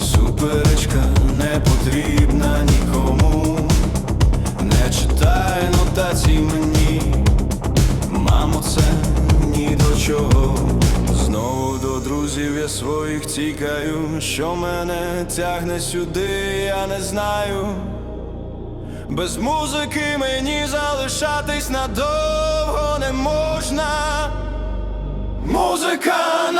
Суперечка не потрібна нікому, не читай нотацій мені, мамо, це ні до чого. Знову до друзів я своїх тікаю, що мене тягне сюди, я не знаю. Без музики мені залишатись надовго не можна. Музика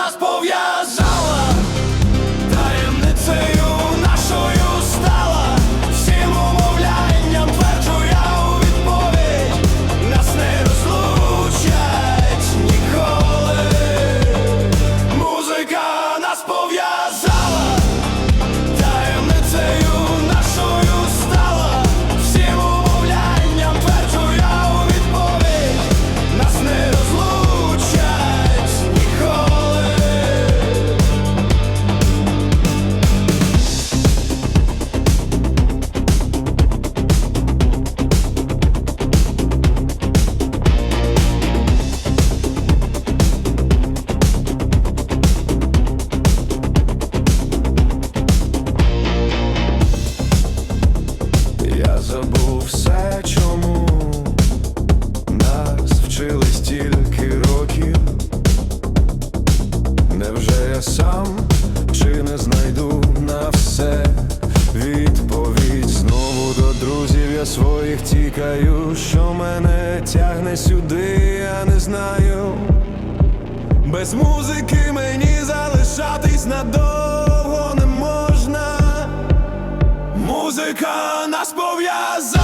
я своїх тікаю, що мене тягне сюди, я не знаю. Без музики мені залишатись надовго не можна. Музика нас пов'язала